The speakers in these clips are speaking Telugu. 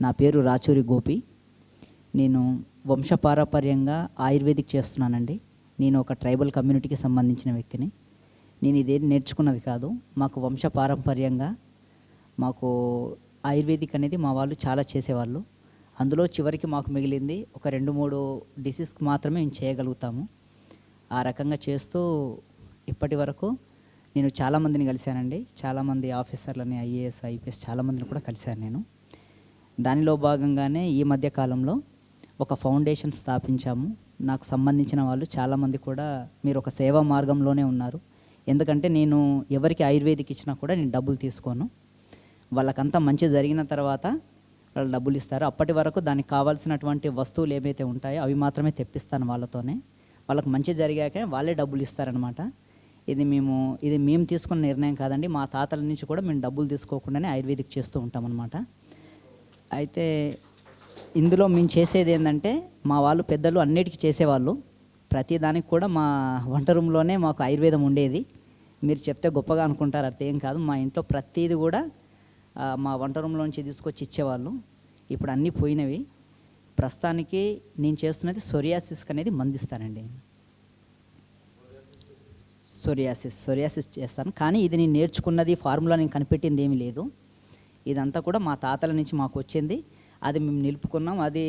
నా పేరు రాచూరి గోపి. నేను వంశపారపర్యంగా ఆయుర్వేదిక్ చేస్తున్నానండి. నేను ఒక ట్రైబల్ కమ్యూనిటీకి సంబంధించిన వ్యక్తిని. నేను ఇదేం నేర్చుకున్నది కాదు. మాకు వంశపారంపర్యంగా మాకు ఆయుర్వేదిక్ అనేది మా వాళ్ళు చాలా చేసేవాళ్ళు. అందులో చివరికి మాకు మిగిలింది ఒక రెండు మూడు డిసీజ్కి మాత్రమే మేము చేయగలుగుతాము. ఆ రకంగా చేస్తూ ఇప్పటి వరకు నేను చాలామందిని కలిశానండి. చాలామంది ఆఫీసర్లని ఐఏఎస్ ఐపీఎస్ చాలామందిని కూడా కలిశాను నేను. దానిలో భాగంగానే ఈ మధ్య కాలంలో ఒక ఫౌండేషన్ స్థాపించాము. నాకు సంబంధించిన వాళ్ళు చాలామంది కూడా మీరు ఒక సేవా మార్గంలోనే ఉన్నారు. ఎందుకంటే నేను ఎవరికి ఆయుర్వేదిక్ ఇచ్చినా కూడా నేను డబ్బులు తీసుకోను. వాళ్ళకంతా మంచి జరిగిన తర్వాత వాళ్ళు డబ్బులు ఇస్తారు. అప్పటి వరకు దానికి కావాల్సినటువంటి వస్తువులు ఏవైతే ఉంటాయో అవి మాత్రమే తెప్పిస్తాను వాళ్ళతోనే. వాళ్ళకి మంచి జరిగాక వాళ్ళే డబ్బులు ఇస్తారనమాట ఇది మేము ఇది మేము తీసుకున్న నిర్ణయం కాదండి. మా తాతల నుంచి కూడా మేము డబ్బులు తీసుకోకుండానే ఆయుర్వేదిక్ చేస్తూ ఉంటామన్నమాట. అయితే ఇందులో మేము చేసేది ఏంటంటే మా వాళ్ళు పెద్దలు అన్నిటికీ చేసేవాళ్ళు. ప్రతి దానికి కూడా మా వంట రూమ్లోనే మాకు ఆయుర్వేదం ఉండేది. మీరు చెప్తే గొప్పగా అనుకుంటారు అర్థం కాదు. మా ఇంట్లో ప్రతిది కూడా మా వంట రూమ్లోంచి తీసుకొచ్చి ఇచ్చేవాళ్ళు. ఇప్పుడు అన్నీ పోయినవి. ప్రస్తుతానికి నేను చేస్తున్నది సొరియాసిస్ అనేది మందిస్తానండి. సొరియాసిస్ సొరియాసిస్ చేస్తాను. కానీ ఇది నేను నేర్చుకున్నది ఫార్ములా నేను కనిపెట్టింది ఏమీ లేదు. ఇదంతా కూడా మా తాతల నుంచి మాకు వచ్చింది. అది మేము నిలుపుకున్నాం. అది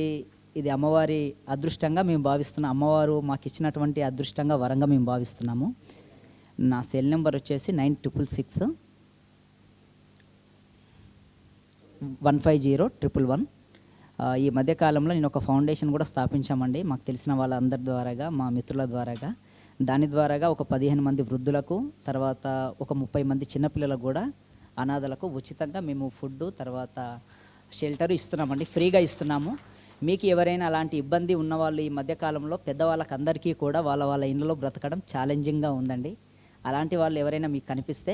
ఇది అమ్మవారి అదృష్టంగా మేము భావిస్తున్నాం అమ్మవారు మాకు ఇచ్చినటువంటి అదృష్టంగా వరంగా మేము భావిస్తున్నాము. నా సెల్ నెంబర్ వచ్చేసి nine triple six one five zero triple one. ఈ మధ్యకాలంలో నేను ఒక ఫౌండేషన్ కూడా స్థాపించామండి. మాకు తెలిసిన వాళ్ళందరి ద్వారాగా మా మిత్రుల ద్వారాగా. దాని ద్వారాగా ఒక పదిహేను మంది వృద్ధులకు తర్వాత ఒక ముప్పై మంది చిన్నపిల్లలకు కూడా అనాథలకు ఉచితంగా మేము ఫుడ్ తర్వాత షెల్టర్ ఇస్తున్నామండి ఫ్రీగా ఇస్తున్నాము. మీకు ఎవరైనా అలాంటి ఇబ్బంది ఉన్నవాళ్ళు ఈ మధ్యకాలంలో పెద్దవాళ్ళకి అందరికీ కూడా వాళ్ళ వాళ్ళ ఇళ్ళలో బ్రతకడం ఛాలెంజింగ్గా ఉందండి. అలాంటి వాళ్ళు ఎవరైనా మీకు కనిపిస్తే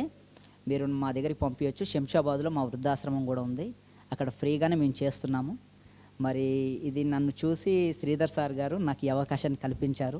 మీరు మా దగ్గరికి పంపించవచ్చు శంషాబాద్లో మా వృద్ధాశ్రమం కూడా ఉంది. అక్కడ ఫ్రీగానే మేము చేస్తున్నాము. మరి ఇది నన్ను చూసి శ్రీధర్ సార్ గారు నాకు ఈ అవకాశాన్ని కల్పించారు.